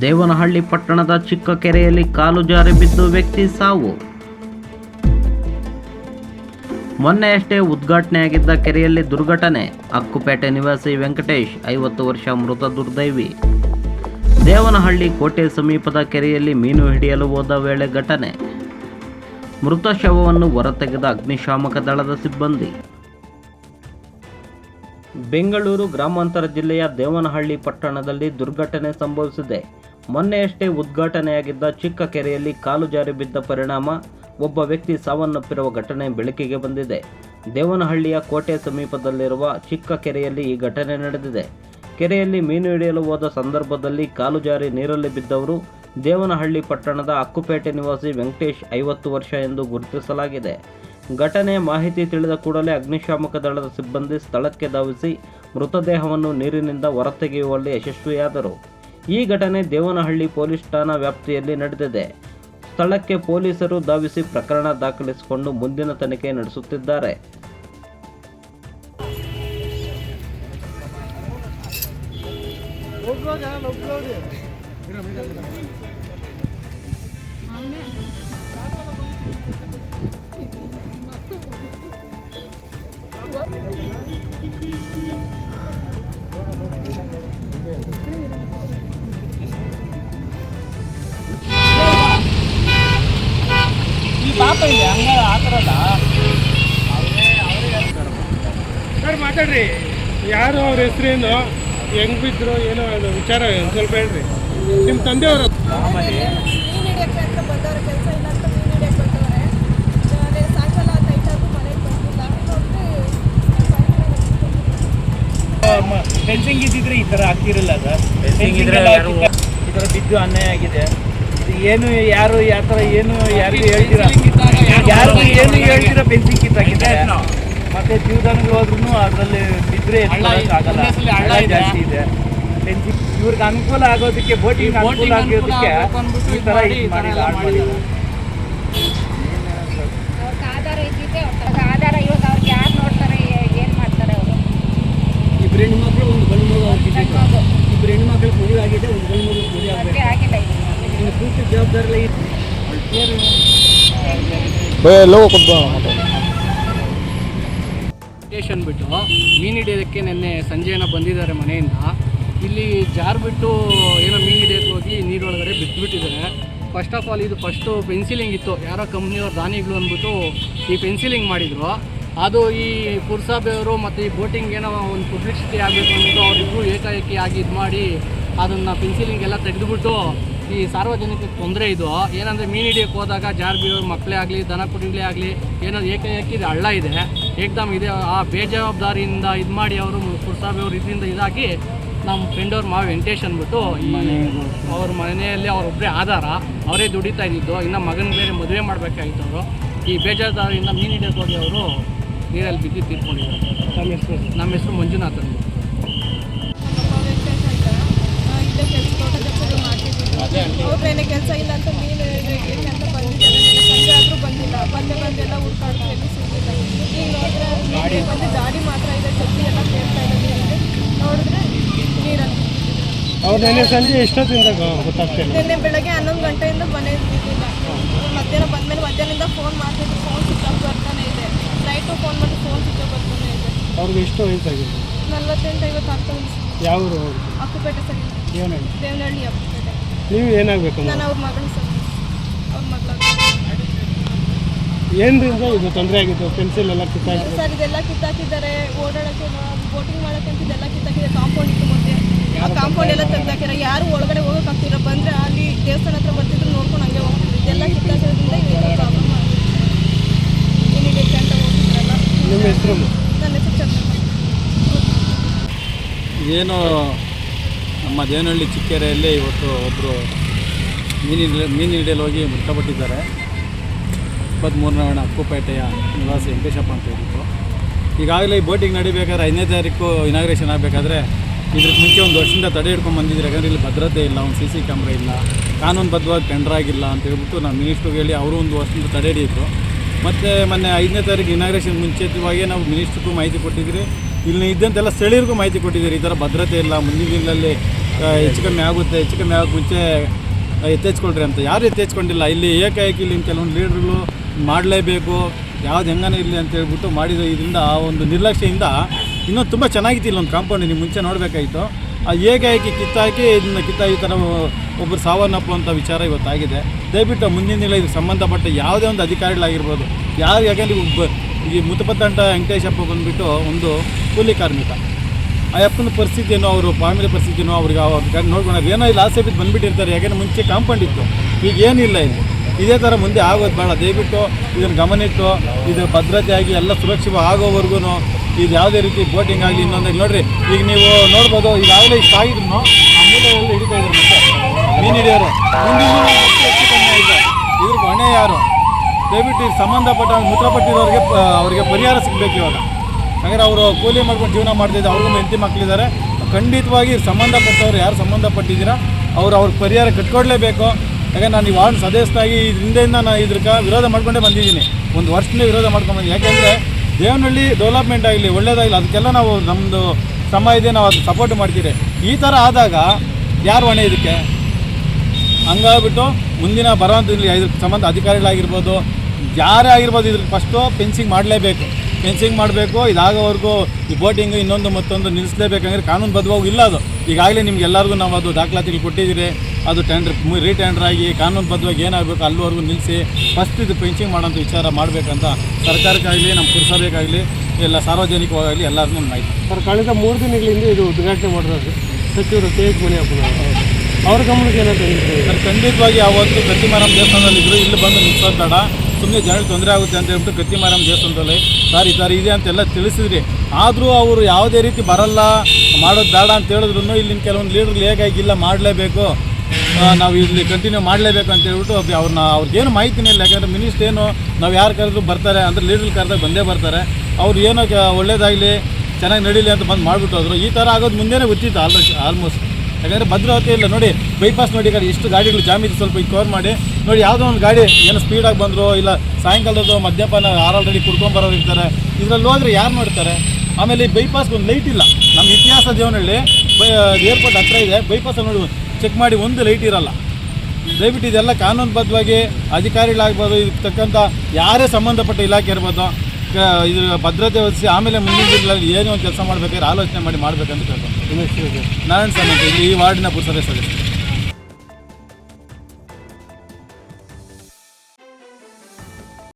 ದೇವನಹಳ್ಳಿ ಪಟ್ಟಣದ ಚಿಕ್ಕ ಕೆರೆಯಲ್ಲಿ ಕಾಲು ಜಾರಿ ಬಿದ್ದು ವ್ಯಕ್ತಿ ಸಾವು. ಮೊನ್ನೆಯಷ್ಟೇ ಉದ್ಘಾಟನೆಯಾಗಿದ್ದ ಕೆರೆಯಲ್ಲಿ ದುರ್ಘಟನೆ. ಅಕ್ಕುಪೇಟೆ ನಿವಾಸಿ ವೆಂಕಟೇಶ್, ಐವತ್ತು ವರ್ಷ ಮೃತ ದುರ್ದೈವಿ. ದೇವನಹಳ್ಳಿ ಕೋಟೆ ಸಮೀಪದ ಕೆರೆಯಲ್ಲಿ ಮೀನು ಹಿಡಿಯಲು ಹೋದ ವೇಳೆ ಘಟನೆ. ಮೃತ ಶವವನ್ನು ಹೊರತೆಗೆದ ಅಗ್ನಿಶಾಮಕ ದಳದ ಸಿಬ್ಬಂದಿ. ಬೆಂಗಳೂರು ಗ್ರಾಮಾಂತರ ಜಿಲ್ಲೆಯ ದೇವನಹಳ್ಳಿ ಪಟ್ಟಣದಲ್ಲಿ ದುರ್ಘಟನೆ ಸಂಭವಿಸಿದೆ. ಮೊನ್ನೆಯಷ್ಟೇ ಉದ್ಘಾಟನೆಯಾಗಿದ್ದ ಚಿಕ್ಕ ಕೆರೆಯಲ್ಲಿ ಕಾಲು ಜಾರಿ ಬಿದ್ದ ಪರಿಣಾಮ, ಒಬ್ಬ ವ್ಯಕ್ತಿ ಸಾವನ್ನಪ್ಪಿರುವ ಘಟನೆ ಬೆಳಕಿಗೆ ಬಂದಿದೆ. ದೇವನಹಳ್ಳಿಯ ಕೋಟೆ ಸಮೀಪದಲ್ಲಿರುವ ಚಿಕ್ಕ ಕೆರೆಯಲ್ಲಿ ಈ ಘಟನೆ ನಡೆದಿದೆ. ಕೆರೆಯಲ್ಲಿ ಮೀನು ಹಿಡಿಯಲು ಹೋದ ಸಂದರ್ಭದಲ್ಲಿ ಕಾಲು ಜಾರಿ ನೀರಲ್ಲಿ ಬಿದ್ದವರು ದೇವನಹಳ್ಳಿ ಪಟ್ಟಣದ ಅಕ್ಕುಪೇಟೆ ನಿವಾಸಿ ವೆಂಕಟೇಶ್ ಐವತ್ತು ವರ್ಷ ಎಂದು ಗುರುತಿಸಲಾಗಿದೆ. ಘಟನೆಯ ಮಾಹಿತಿ ತಿಳಿದ ಕೂಡಲೇ ಅಗ್ನಿಶಾಮಕ ದಳದ ಸಿಬ್ಬಂದಿ ಸ್ಥಳಕ್ಕೆ ಧಾವಿಸಿ ಮೃತದೇಹವನ್ನು ನೀರಿನಿಂದ ಹೊರತೆಗೆಯುವಲ್ಲಿ ಯಶಸ್ವಿಯಾದರು. ಈ ಘಟನೆ ದೇವನಹಳ್ಳಿ ಪೊಲೀಸ್ ಠಾಣಾ ವ್ಯಾಪ್ತಿಯಲ್ಲಿ ನಡೆದಿದೆ. ಸ್ಥಳಕ್ಕೆ ಪೊಲೀಸರು ಧಾವಿಸಿ ಪ್ರಕರಣ ದಾಖಲಿಸಿಕೊಂಡು ಮುಂದಿನ ತನಿಖೆ ನಡೆಸುತ್ತಿದ್ದಾರೆ. ಸರ್ ಮಾತಾಡ್ರಿ ಯಾರು ಅವ್ರ ಹೆಸರೇನು ಹೆಂಗ್ ಬಿದ್ರು ಏನೋ ಅದು ವಿಚಾರ ಸ್ವಲ್ಪ ಹೇಳ್ರಿ ನಿಮ್ಮ ತಂದೆಯವರು ಫೆನ್ಸಿಂಗ್ ಇದ್ದಿದ್ರೆ ಈ ಥರ ಆಗ್ತಿರಲಿಲ್ಲ ಸರ್ ಫೆನ್ಸಿಂಗ್ ಇದ್ರೆ ಈ ಥರ ಬಿದ್ದು ಅನ್ಯಾಯ ಆಗಿದೆ. ಇದು ಏನು ಯಾರು ಯಾವ ಥರ ಏನು ಯಾರಿಗೂ ಹೇಳ್ತೀರಾ? ಯಾರು ಏನು ಹೇಳ್ತೀರಾ ಫೆನ್ಸಿಂಗ್ ಕಿತ್ತಾಗಿದೆ ಮತ್ತೆ ಜೀವದಾನಗಳು ಹೋದ್ರೂ ಅದರಲ್ಲಿ ಬಿದ್ದರೆ ಆಗಲ್ಲ ಹಳ್ಳ ಜಾಸ್ತಿ ಇದೆ. ಫೆನ್ಸಿಂಗ್ ಇವ್ರಿಗೆ ಅನುಕೂಲ ಆಗೋದಕ್ಕೆ ಬೋಟಿಂಗ್ ಅನುಕೂಲ ಆಗೋದಕ್ಕೆ ಈ ಥರ ಇದು ಮಾಡಿಲ್ಲ ಹಾಳು ಮಾಡಿಲ್ಲ ಅವ್ರಿಗೆ ಆಧಾರ ಇದ್ದಿದ್ದೆ ಅವ್ರಿಗೆ ಆಧಾರ ಇವಾಗ ಅವ್ರಿಗೆ ಯಾರು ನೋಡ್ತಾರೆ ಏನು ಮಾಡ್ತಾರೆ ಅವರು ಇಬ್ಬರು ಮಕ್ಕಳು ಒಂದು ಗಂಡು ಮಗು ಅವ್ರಿಗೆ ಇಬ್ಬರು ಹೆಣ್ಮಕ್ಳು ಮದುವೆ ಆಗಿದೆ ಒಂದು ಗಂಡು ಮಗು ಮದುವೆ ಇನ್ನು ಪೂರ್ತಿ ಜವಾಬ್ದಾರಿ ಸ್ಟೇಷನ್ ಬಿಟ್ಟು ಮೀನು ಹಿಡಿಯೋದಕ್ಕೆ ನಿನ್ನೆ ಸಂಜೆನ ಬಂದಿದ್ದಾರೆ ಮನೆಯಿಂದ. ಇಲ್ಲಿ ಜಾರ್ ಬಿಟ್ಟು ಏನೋ ಮೀನು ಹಿಡಿಯೋಕೆ ಹೋಗಿ ನೀರೊಳಗಡೆ ಬಿದ್ದುಬಿಟ್ಟಿದ್ದಾರೆ ಫಸ್ಟ್ ಆಫ್ ಆಲ್ ಇದು ಫಸ್ಟು ಪೆನ್ಸಿಲಿಂಗ್ ಇತ್ತು. ಯಾರೋ ಕಂಪ್ನಿಯವ್ರ ದಾನಿಗಳು ಅಂದ್ಬಿಟ್ಟು ಈ ಪೆನ್ಸಿಲಿಂಗ್ ಮಾಡಿದರು. ಅದು ಈ ಪುರ್ಸಾಬೆಯವರು ಮತ್ತು ಈ ಬೋಟಿಂಗ್ ಏನೋ ಒಂದು ಪಬ್ಲಿಸಿಟಿ ಆಗಬೇಕು ಅಂದ್ಬಿಟ್ಟು ಅವರಿಬ್ಬರು ಏಕಾಏಕಿ ಆಗಿ ಇದು ಮಾಡಿ ಅದನ್ನು ಪೆನ್ಸಿಲಿಂಗ್ ಎಲ್ಲ ತೆಗೆದುಬಿಟ್ಟು ಈ ಸಾರ್ವಜನಿಕ ತೊಂದರೆ ಇದು. ಏನಂದರೆ ಮೀನು ಹಿಡಿಯೋಕ್ಕೆ ಹೋದಾಗ ಜಾರ್ಬಿ ಬೀಳೋರು ಮಕ್ಕಳೇ ಆಗಲಿ, ದನ ಕುರಿಗಳೇ ಆಗಲಿ, ಏನೋ ಏಕಾಏಕಿ ಇದು ಹಳ್ಳ ಇದೆ. ಏಕ್ದಮ್ ಇದೆ ಆ ಬೇಜವಾಬ್ದಾರಿಯಿಂದ ಇದು ಮಾಡಿ ಅವರು ಪುರಸಭೆಯವರು ಇದರಿಂದ ಇದಾಗಿ ನಮ್ಮ ಫ್ರೆಂಡ್ ಅವ್ರ ಮಾವ ವೆಂಕಟೇಶ್ ಅಂದ್ಬಿಟ್ಟು ಈ ಅವ್ರ ಮನೆಯಲ್ಲಿ ಅವರೊಬ್ಬರೇ ಆಧಾರ. ಅವರೇ ದುಡಿತಾ ಇದ್ದಿದ್ದು. ಇನ್ನು ಮಗನ ಬೇರೆ ಮದುವೆ ಮಾಡಬೇಕಾಗಿತ್ತು ಅವರು. ಈ ಬೇಜವಾಬ್ದಾರಿಯಿಂದ ಮೀನು ಹಿಡಿಯೋದು ಹೋಗಿ ಅವರು ನೀರಲ್ಲಿ ಬಿದ್ದು ತೀರ್ಕೊಂಡಿದ್ದಾರೆ ನಮ್ಮ ಹೆಸರು? ನಮ್ಮ ಹೆಸರು ಮಂಜುನಾಥ್ ಅಂತ ಆ, ಇಲ್ಲೇ ಕೆಲಸ ಇಲ್ಲ ಅಂತ ನೀನು ಹೇಳಿದ್ರೆ ಅಂತ ಬಂದಿದ್ದಾರೆ. ಸಂಜೆ ಆದರೂ ಬಂದಿಲ್ಲ. ಬಂದೆ ಬಂದೆಲ್ಲ ಹುಡ್ಕಾಡ್ತು ಎಲ್ಲಿ ಸಿಗಲಿಲ್ಲ. ಈಗ ನೋಡಿದ್ರೆ ನೀರಿಗೆ ಬಂದು ಗಾಡಿ ಮಾತ್ರ ಇದೆ. ಎಲ್ಲ ಕೇಳ್ತಾ ನೋಡಿದ್ರೆ ನೀರಲ್ಲಿ ಅವ್ರು ನೆನ್ನೆ ಸಂಜೆ ಎಷ್ಟೊತ್ತಿಂದ ಗೊತ್ತಾಗ್ತಿಲ್ಲ. ನಿನ್ನೆ ಬೆಳಗ್ಗೆ ಹನ್ನೊಂದು ಗಂಟೆಯಿಂದ ಮನೆ ಮಧ್ಯಾಹ್ನ ಬಂದ್ಮೇಲೆ ಮಧ್ಯಾಹ್ನದಿಂದ ಫೋನ್ ಮಾಡ್ತಿದ್ರು. ಫೋನ್ ಸ್ವಿಚ್ ಆಫ್ ಬರ್ತಾನೆ ಇದೆ ಫೋನ್ ಮಾಡಿ ಫೋನ್ ಸ್ವಿಚ್ ಬರ್ತಾನೆ ಇದೆ ಅವ್ರಿಗೆ ಎಷ್ಟು ವಯಸ್ಸಾಗಿದೆ ನಲ್ವತ್ತೆಂಟು ಐವತ್ತು ಆಗ್ತಾ ಯಾವ ಊರು ಅವ್ರು? ಅಕ್ಕುಪೇಟೆ ಸರಿ ಏನಾಗಿ ದೇವನಹಳ್ಳಿ. ಅಕ್ಕುಪೇಟೆ. ನೀವು ಏನಾಗಬೇಕು ನಾನು ಅವ್ರ ಮಗಳು ಸರ್ ಅವ್ರ ಮಗಳು ಏನ್ರಿಂದ ಇದು? ತೊಂದರೆ ಆಗಿತ್ತು. ಪೆನ್ಸಿಲ್ ಎಲ್ಲ ಕಿತ್ತಾಗಿದೆ ಸರ್ ಇದೆಲ್ಲ ಕಿತ್ತಾಕಿದ್ದಾರೆ. ಓಡಾಡೋಕ್ಕೆ ಬೋಟಿಂಗ್ ಮಾಡಕ್ಕೆ ಅಂತ ಇದೆಲ್ಲ ಕಿತ್ತಾಕಿದ್ದಾರೆ ಕಾಂಪೌಂಡ್ ಇತ್ತು ಮುಂದೆ. ಆ ಕಾಂಪೌಂಡ್ ಎಲ್ಲ ತೆಗ್ದಾಕಿರ ಯಾರು ಒಳಗಡೆ ಹೋಗೋಕ್ಕಾಗ್ತಿಲ್ಲ ಬಂದ್ರೆ ಅಲ್ಲಿ ದೇವಸ್ಥಾನ ಹತ್ರ ಬರ್ತಿದ್ರು ನೋಡ್ಕೊಂಡು ಹಂಗೆ ಹೋಗ್ತಿದ್ರು. ಇದೆಲ್ಲ ಕಿತ್ತಾಕಿರೋದ್ರಿಂದ ಇದೆಲ್ಲ ಪ್ರಾಬ್ಲಮ್ ಆಗಿದೆ? ಏನಿದೆ ಅಂತ ನಿಮ್ಮ ಹೆಸರು? ಏನು ನಮ್ಮ ದೇವನಹಳ್ಳಿ ಚಿಕ್ಕೆರೆಯಲ್ಲಿ ಇವತ್ತು ಒಬ್ಬರು ಮೀನು ಮೀನು ಹಿಡಿಯಲು ಹೋಗಿ ಮೃತಪಟ್ಟಿದ್ದಾರೆ. ಇಪ್ಪತ್ತ್ಮೂರನೇ ಹಣ ಅಕ್ಕುಪೇಟೆಯ ನಿವಾಸಿ ವೆಂಕಟೇಶಪ್ಪ ಅಂತ ಹೇಳಿದ್ರು. ಈಗಾಗಲೇ ಈ ಬೋಟಿಂಗ್ ನಡಿಬೇಕಾದ್ರೆ ಐದನೇ ತಾರೀಕು ಇನಾಗ್ರೇಷನ್ ಆಗಬೇಕಾದ್ರೆ ಇದ್ರಿಗೆ ಮುಂಚೆ ಒಂದು ವರ್ಷದಿಂದ ತಡೆ ಹಿಡ್ಕೊಂಡು ಬಂದಿದ್ರು ಯಾಕಂದರೆ ಇಲ್ಲಿ ಭದ್ರತೆ ಇಲ್ಲ ಒಂದು ಸಿ ಸಿ ಕ್ಯಾಮ್ರಾ ಇಲ್ಲ ಕಾನೂನುಬದ್ಧವಾಗಿ ಟೆಂಡರ್ ಆಗಿಲ್ಲ ಅಂತ ಹೇಳ್ಬಿಟ್ಟು ನಾನು ಮಿನಿಸ್ಟ್ರಿಗೆ ಹೇಳಿ ಅವರು ಒಂದು ವರ್ಷದಿಂದ ತಡೆ ಹಿಡಿಯಿದ್ರು ಮತ್ತು ಮೊನ್ನೆ ಐದನೇ ತಾರೀಕು ಇನಾಗ್ರೇಷನ್ ಮುಂಚಿತವಾಗಿ ನಾವು ಮಿನಿಸ್ಟ್ರಿಗೂ ಮಾಹಿತಿ ಕೊಟ್ಟಿದ್ದೀರಿ ಇಲ್ಲಿ ಇದ್ದಂತೆಲ್ಲ ಸ್ಥಳೀಯರಿಗೂ ಮಾಹಿತಿ ಕೊಟ್ಟಿದ್ದೀರಿ. ಈ ಥರ ಭದ್ರತೆ ಇಲ್ಲ, ಮುಂದಿನ ದಿನದಲ್ಲಿ ಹೆಚ್ಚು ಕಮ್ಮಿ ಆಗುತ್ತೆ, ಹೆಚ್ಚು ಕಮ್ಮಿ ಆಗೋಕ್ಕೆ ಮುಂಚೆ ಎತ್ತೆಚ್ಕೊಳ್ರಿ ಅಂತ. ಯಾರು ಎತ್ತೆಚ್ಕೊಂಡಿಲ್ಲ? ಇಲ್ಲಿ ಏಕಾಏಕಿ ಇಲ್ಲಿ ಕೆಲವೊಂದು ಲೀಡ್ರುಗಳು ಮಾಡಲೇಬೇಕು. ಯಾವ್ದು ಹೆಂಗನೇ ಇರಲಿ ಅಂತ ಹೇಳ್ಬಿಟ್ಟು ಮಾಡಿದ ಇದರಿಂದ, ಆ ಒಂದು ನಿರ್ಲಕ್ಷ್ಯದಿಂದ ಇನ್ನೂ ತುಂಬ ಚೆನ್ನಾಗಿತ್ತು ಇಲ್ಲೊಂದು ಕಾಂಪೌಂಡ್ ನೀವು ಮುಂಚೆ ನೋಡಬೇಕಾಯಿತು. ಆ ಏಕಾಏಕಿ ಕಿತ್ತಾಕಿ ಇದನ್ನ ಕಿತ್ತ ಈ ಥರ ಒಬ್ಬರು ಸಾವನ್ನಪ್ಪುವಂಥ ವಿಚಾರ ಇವತ್ತಾಗಿದೆ. ದಯವಿಟ್ಟು ಮುಂದಿನ ದಿನ ಇದಕ್ಕೆ ಸಂಬಂಧಪಟ್ಟ ಯಾವುದೇ ಒಂದು ಅಧಿಕಾರಿಗಳಾಗಿರ್ಬೋದು, ಯಾರು ಯಾಕೆಂದ್ರೆ ಈ ಮುತಪತ್ತಂಟ ವೆಂಕಟೇಶಪ್ಪ ಬಂದುಬಿಟ್ಟು ಒಂದು ಕೂಲಿ ಕಾರ್ಮಿಕ. ಆ ಅಪ್ಪನ ಪರಿಸ್ಥಿತಿಯನ್ನು ಅವರು, ಫ್ಯಾಮಿಲಿ ಪರಿಸ್ಥಿತಿನೋ ಅವ್ರಿಗೆ ಅವ್ರಿಗೆ ನೋಡ್ಕೊಂಡು ಏನೋ ಇಲ್ಲಿ ಆಸೆ ಬಿದ್ದು ಬಂದುಬಿಟ್ಟಿರ್ತಾರೆ, ಯಾಕೆಂದರೆ ಮುಂಚೆ ಕಾಂಪೌಂಡ್ ಇತ್ತು. ಈಗ ಏನಿಲ್ಲ ಇಲ್ಲಿ. ಇದೇ ಥರ ಮುಂದೆ ಆಗೋದು ಬೇಡ. ದಯವಿಟ್ಟು ಇದನ್ನು ಗಮನಿಟ್ಟು ಇದು ಭದ್ರತೆಯಾಗಿ ಎಲ್ಲ ಸುರಕ್ಷಿತ ಆಗೋವರೆಗೂ ಇದು ಯಾವುದೇ ರೀತಿ ಬೋಟಿಂಗ್ ಆಗಲಿ ಇನ್ನೊಂದು ನೋಡಿರಿ, ಈಗ ನೀವು ನೋಡ್ಬೋದು, ಈಗಾಗಲೇ ಇಷ್ಟ ಆಗಿದ್ರು ಆ ಮೂಲೆಯಲ್ಲಿ ಹಿಡಿತಾ ಇದ್ರು ಮೀನು ಹಿಡಿಯೋರು ಮುಂದಿನ ದಿನ ಮತ್ತೆ ಹೆಚ್ಚು ಕಮ್ಮಿ ಆಗಿದೆ ಇದ್ರ ಹೊಣೆ ಯಾರು? ದಯವಿಟ್ಟು ಸಂಬಂಧಪಟ್ಟ ಮೃತಪಟ್ಟಿರೋರಿಗೆ ಅವರಿಗೆ ಪರಿಹಾರ ಸಿಗಬೇಕು ಇವಾಗ. ಹಾಗಾದ್ರೆ ಅವರು ಕೂಲಿ ಮಾಡ್ಕೊಂಡು ಜೀವನ ಮಾಡ್ತಿದ್ದೆ ಅವ್ರಿಗೂ ಹೆಂಡತಿ ಮಕ್ಕಳಿದ್ದಾರೆ ಖಂಡಿತವಾಗಿ ಸಂಬಂಧಪಟ್ಟವ್ರು ಯಾರು ಸಂಬಂಧಪಟ್ಟಿದ್ದೀರಾ, ಅವ್ರು ಅವ್ರ ಪರಿಹಾರ ಕಟ್ಕೊಡ್ಲೇಬೇಕು. ಯಾಕಂದ್ರೆ ನಾನು ಈ ವಾರ್ಡ್ ಸದಸ್ಯನಾಗಿ ಇದರಿಂದ ಹಿಂದೆಯಿಂದ ನಾನು ಇದ್ರಕ್ಕೆ ವಿರೋಧ ಮಾಡ್ಕೊಂಡೇ ಬಂದಿದ್ದೀನಿ. ಒಂದು ವರ್ಷದಿಂದ ವಿರೋಧ ಮಾಡ್ಕೊಂಡು ಬಂದಿದ್ದೀನಿ. ಯಾಕೆಂದರೆ ದೇವನಹಳ್ಳಿ ಡೆವಲಪ್ಮೆಂಟ್ ಆಗಲಿ, ಒಳ್ಳೇದಾಗಲಿ, ಅದಕ್ಕೆಲ್ಲ ನಾವು ನಮ್ಮದು ಶ್ರಮ ಇದೆ ನಾವು ಅದು ಸಪೋರ್ಟ್ ಮಾಡ್ತೀರಿ. ಈ ಥರ ಆದಾಗ ಯಾರು ಹೊಣೆ ಇದಕ್ಕೆ? ಹಂಗಾಗ್ಬಿಟ್ಟು ಮುಂದಿನ ಬರೋಂಥ ಇದ್ರ ಸಂಬಂಧ ಅಧಿಕಾರಿಗಳಾಗಿರ್ಬೋದು, ಯಾರೇ ಆಗಿರ್ಬೋದು ಇದ್ರ ಫಸ್ಟು ಫೆನ್ಸಿಂಗ್ ಮಾಡಲೇಬೇಕು. ಫೆನ್ಸಿಂಗ್ ಮಾಡಬೇಕು, ಇದಾಗೋವರೆಗೂ ಈ ಬೋಟಿಂಗು ಇನ್ನೊಂದು ಮತ್ತೊಂದು ನಿಲ್ಲಿಸಲೇಬೇಕಂದ್ರೆ ಕಾನೂನು ಬದ್ಧವಾಗಿ ಇಲ್ಲ ಅದು. ಈಗಾಗಲೇ ನಿಮ್ಗೆ ಎಲ್ಲರಿಗೂ ನಾವು ಅದು ದಾಖಲಾತಿಗಳು ಕೊಟ್ಟಿದ್ದೀರಿ. ಅದು ಟೆಂಡರ್ ರೀಟೆಂಡರ್ ಆಗಿ ಕಾನೂನು ಬದ್ಧವಾಗಿ ಏನಾಗಬೇಕು ಅಲ್ಲಿವರೆಗೂ ನಿಲ್ಲಿಸಿ ಫಸ್ಟ್ ಇದು ಫೆನ್ಸಿಂಗ್ ಮಾಡೋಂಥ ವಿಚಾರ ಮಾಡಬೇಕಂತ ಸರ್ಕಾರಕ್ಕಾಗಲಿ, ನಮ್ಮ ಪುರುಷರಿಗಾಗಲಿ ಎಲ್ಲ ಸಾರ್ವಜನಿಕವಾಗಲಿ ಎಲ್ಲರಿಗೂ ಮಾಹಿತಿ. ಸರ್, ಕಳೆದ ಮೂರು ದಿನಗಳಿಂದ ಇದು ಉದ್ಘಾಟನೆ ಮಾಡಿರೋದು ಸಚಿವರು ಕೆ ಎಚ್ ಅವ್ರ ಗಮನಕ್ಕೆ ಸರ್, ಖಂಡಿತವಾಗಿ ಅವತ್ತು ಗತಿಮಾರಾಮ ದೇವಸ್ಥಾನದಲ್ಲಿ ಇದ್ರು ಇಲ್ಲಿ ಬಂದು ನಿಲ್ಸೋದು ಬೇಡ. ಸುಮ್ಮನೆ ಜನಕ್ಕೆ ತೊಂದರೆ ಆಗುತ್ತೆ ಅಂತ ಹೇಳ್ಬಿಟ್ಟು ಗತಿಮಾರಾಮ ದೇವಸ್ಥಾನದಲ್ಲಿ ಸರ್ ಈ ಥರ ಇದೆ ಅಂತೆಲ್ಲ ತಿಳಿಸಿದ್ರಿ. ಆದರೂ ಅವರು ಯಾವುದೇ ರೀತಿ ಬರಲ್ಲ, ಮಾಡೋದು ಬೇಡ ಅಂತ ಹೇಳಿದ್ರು ಇಲ್ಲಿನ ಕೆಲವೊಂದು ಲೀಡರ್ಗಳು ಹೇಗಾಗಿಲ್ಲ ಮಾಡಲೇಬೇಕು. ನಾವು ಇಲ್ಲಿ ಕಂಟಿನ್ಯೂ ಮಾಡಲೇಬೇಕು ಅಂತ ಹೇಳ್ಬಿಟ್ಟು ಅವ್ರನ್ನ ಅವ್ರಿಗೇನು ಮಾಹಿತಿನೇ ಇಲ್ಲ. ಯಾಕಂದರೆ ಮಿನಿಸ್ಟ್ ಏನು, ನಾವು ಯಾರು ಕರೆದ್ರು ಬರ್ತಾರೆ, ಅಂದರೆ ಲೀಡರ್ ಕರೆದಾಗ ಬಂದೇ ಬರ್ತಾರೆ. ಅವ್ರು ಏನೋ ಒಳ್ಳೇದಾಗಲಿ, ಚೆನ್ನಾಗಿ ನಡೀಲಿ ಅಂತ ಬಂದು ಮಾಡಿಬಿಟ್ಟು ಹೋದರು. ಈ ಥರ ಆಗೋದು ಮುಂದೆನೇ ಗೊತ್ತಿತ್ತು ಆಲ್ರೆಡಿ ಆಲ್ಮೋಸ್ಟ್ ಯಾಕಂದರೆ ಭದ್ರಾವತಿ ಇಲ್ಲ, ನೋಡಿ ಬೈಪಾಸ್ ನೋಡಿ ಕಡೆ ಇಷ್ಟು ಗಾಡಿಗಳು ಜಾಮ್ ಇದೆ ಸ್ವಲ್ಪ ಕವರ್ ಮಾಡಿ. ನೋಡಿ, ಯಾವುದೋ ಒಂದು ಗಾಡಿ ಏನು ಸ್ಪೀಡಾಗಿ ಬಂದರು ಇಲ್ಲ ಸಾಯಂಕಾಲದ ಮದ್ಯಪಾನ ಆಲ್ರೆಡಿ ಕುಡ್ಕೊಂಬರೋರು ಇರ್ತಾರೆ. ಇದರಲ್ಲಿ ಹೋದ್ರೆ ಯಾರು ನೋಡ್ತಾರೆ? ಆಮೇಲೆ ಈ ಬೈಪಾಸ್ ಒಂದು ಲೈಟ್ ಇಲ್ಲ. ನಮ್ಮ ಇತಿಹಾಸ ದೇವನಹಳ್ಳಿ, ಬೈ ಏರ್ಪೋರ್ಟ್ ಹತ್ರ ಇದೆ. ಬೈಪಾಸಲ್ಲಿ ನೋಡಿ ಚೆಕ್ ಮಾಡಿ ಒಂದು ಲೈಟ್ ಇರಲ್ಲ. ದಯವಿಟ್ಟು ಇದೆಲ್ಲ ಕಾನೂನುಬದ್ಧವಾಗಿ ಅಧಿಕಾರಿಗಳಾಗ್ಬೋದು, ಇದಕ್ಕೆ ತಕ್ಕಂಥ ಯಾರೇ ಸಂಬಂಧಪಟ್ಟ ಇಲಾಖೆ ಇರ್ಬೋದು ಇದ್ರ ಭದ್ರತೆ ವಹಿಸಿ ಆಮೇಲೆ ಮುಂದಿನ ದಿನಗಳಲ್ಲಿ ಏನೋ ಒಂದು ಕೆಲಸ ಮಾಡಬೇಕಾದ್ರೆ ಆಲೋಚನೆ ಮಾಡಿ ಮಾಡಬೇಕಂತ ಕೇಳ್ಬೋದು ನಾರಾಯಣ ಸ್ವಾಮಿ ಇಲ್ಲಿ ಈ ವಾರ್ಡಿನ ಪುರಸಭೆ ಸದಸ್ಯರು.